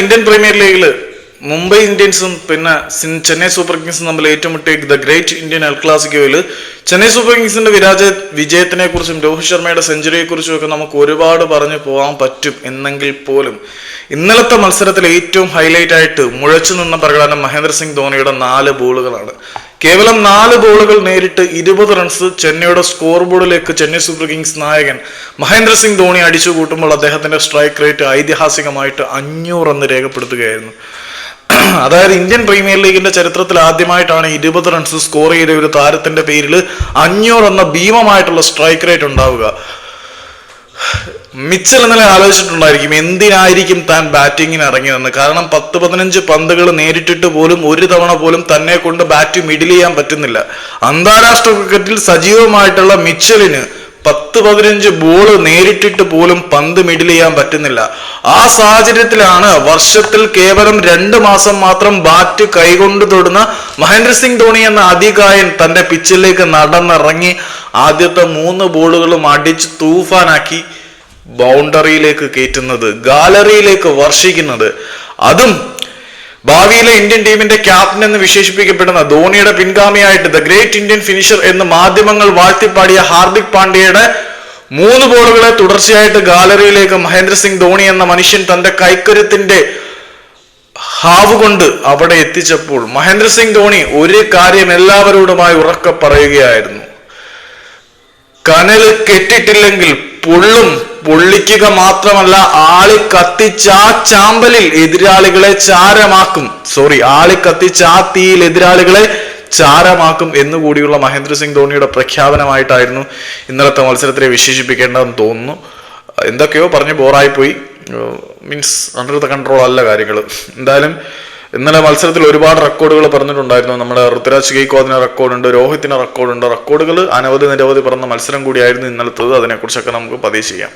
Indian premier ലീഗിൽ മുംബൈ ഇന്ത്യൻസും പിന്നെ ചെന്നൈ സൂപ്പർ കിങ്സും തമ്മിൽ ഏറ്റുമുട്ടിയ ദ ഗ്രേറ്റ് ഇന്ത്യൻ എൽ ക്ലാസിക്കോയിൽ ചെന്നൈ സൂപ്പർ കിങ്സിന്റെ വിരാജ വിജയത്തിനെ കുറിച്ചും രോഹിത് ശർമ്മയുടെ സെഞ്ചുറിയെ കുറിച്ചും ഒക്കെ നമുക്ക് ഒരുപാട് പറഞ്ഞു പോകാൻ പറ്റും എന്നെങ്കിൽ പോലും. ഇന്നലത്തെ മത്സരത്തിൽ ഏറ്റവും ഹൈലൈറ്റ് ആയിട്ട് മുഴച്ചു നിന്ന പ്രകടനം മഹേന്ദ്ര സിംഗ് ധോണിയുടെ നാല് ബോളുകളാണ്. കേവലം നാല് ബോളുകൾ നേരിട്ട് ഇരുപത് റൺസ് ചെന്നൈയുടെ സ്കോർ ബോർഡിലേക്ക് ചെന്നൈ സൂപ്പർ കിങ്സ് നായകൻ മഹേന്ദ്ര സിംഗ് ധോണി അടിച്ചു കൂട്ടുമ്പോൾ അദ്ദേഹത്തിന്റെ സ്ട്രൈക്ക് റേറ്റ് ഐതിഹാസികമായിട്ട് അഞ്ഞൂറ് എന്ന് രേഖപ്പെടുത്തുകയായിരുന്നു. അതായത് ഇന്ത്യൻ പ്രീമിയർ ലീഗിന്റെ ചരിത്രത്തിൽ ആദ്യമായിട്ടാണ് ഇരുപത് റൺസ് സ്കോർ ചെയ്ത ഒരു താരത്തിന്റെ പേരിൽ അഞ്ഞൂറ് എന്ന ഭീമമായിട്ടുള്ള സ്ട്രൈക്ക് റേറ്റ് ഉണ്ടാവുക. മിച്ചൽ ഇന്നലെ ആലോചിച്ചിട്ടുണ്ടായിരിക്കും എന്തിനായിരിക്കും താൻ ബാറ്റിങ്ങിന് ഇറങ്ങിയതെന്ന്? കാരണം പത്ത് പതിനഞ്ച് പന്തുകൾ നേരിട്ടിട്ട് പോലും ഒരു തവണ പോലും തന്നെ കൊണ്ട് ബാറ്റ് മിഡിൽ ചെയ്യാൻ പറ്റുന്നില്ല. അന്താരാഷ്ട്ര ക്രിക്കറ്റിൽ സജീവമായിട്ടുള്ള മിച്ചലിന് പത്ത് പതിനഞ്ച് ബോൾ നേരിട്ടിട്ട് പോലും പന്ത് മിഡിൽ ചെയ്യാൻ പറ്റുന്നില്ല. ആ സാഹചര്യത്തിലാണ് വർഷത്തിൽ കേവലം രണ്ട് മാസം മാത്രം ബാറ്റ് കൈകൊണ്ട് തൊടുന്ന മഹേന്ദ്ര സിംഗ് ധോണി എന്ന അതികായൻ തന്റെ പിച്ചിലേക്ക് നടന്നിറങ്ങി ആദ്യത്തെ മൂന്ന് ബോളുകളും അടിച്ച് തൂഫാനാക്കി. ബൗണ്ടറിയിലേക്ക് കയറ്റുന്നത് ഗാലറിയിലേക്ക് വർഷിക്കുന്നത്. അതും ഭാവിയിലെ ഇന്ത്യൻ ടീമിന്റെ ക്യാപ്റ്റൻ എന്ന് വിശേഷിപ്പിക്കപ്പെടുന്ന ധോണിയുടെ പിൻഗാമിയായിട്ട് ദ ഗ്രേറ്റ് ഇന്ത്യൻ ഫിനിഷർ എന്ന് മാധ്യമങ്ങൾ വാഴ്ത്തിപ്പാടിയ ഹാർദിക് പാണ്ഡ്യയുടെ മൂന്ന് ബോളുകളെ തുടർച്ചയായിട്ട് ഗാലറിയിലേക്ക് മഹേന്ദ്ര സിംഗ് ധോണി എന്ന മനുഷ്യൻ തന്റെ കൈക്കരുത്തിന്റെ ഹാവ് കൊണ്ട് അവിടെ എത്തിച്ചപ്പോൾ മഹേന്ദ്ര സിംഗ് ധോണി ഒരു കാര്യം എല്ലാവരോടുമായി ഉറക്കെ പറയുകയായിരുന്നു. കനൽ കെട്ടിട്ടില്ലെങ്കിൽ പൊള്ളും പൊള്ളിക്കുക മാത്രമല്ല ആളി കത്തിച്ച ആ ചാമ്പലിൽ എതിരാളികളെ ചാരമാക്കും. സോറി ആളി കത്തിച്ച ആ തീയിൽ എതിരാളികളെ ചാരമാക്കും എന്നുകൂടിയുള്ള മഹേന്ദ്ര സിംഗ് ധോണിയുടെ പ്രഖ്യാപനമായിട്ടായിരുന്നു ഇന്നലത്തെ മത്സരത്തിനെ വിശേഷിപ്പിക്കേണ്ടതെന്ന് തോന്നുന്നു. എന്തൊക്കെയോ പറഞ്ഞ് ബോറായി പോയി മീൻസ് അണ്ടർ ദ കൺട്രോൾ അല്ല കാര്യങ്ങൾ എന്തായാലും ഇന്നലെ മത്സരത്തിൽ ഒരുപാട് റെക്കോർഡുകൾ പറഞ്ഞിട്ടുണ്ടായിരുന്നു. നമ്മുടെ ഋതുരാജ് ഗെയ്ക്കോദിന് റെക്കോർഡുണ്ട് രോഹിത്തിന് റെക്കോർഡുണ്ട്. റെക്കോർഡുകൾ അനവധി നിരവധി പറഞ്ഞ മത്സരം കൂടിയായിരുന്നു ഇന്നലത്തത്. അതിനെക്കുറിച്ചൊക്കെ നമുക്ക് പതിവ് ചെയ്യാം.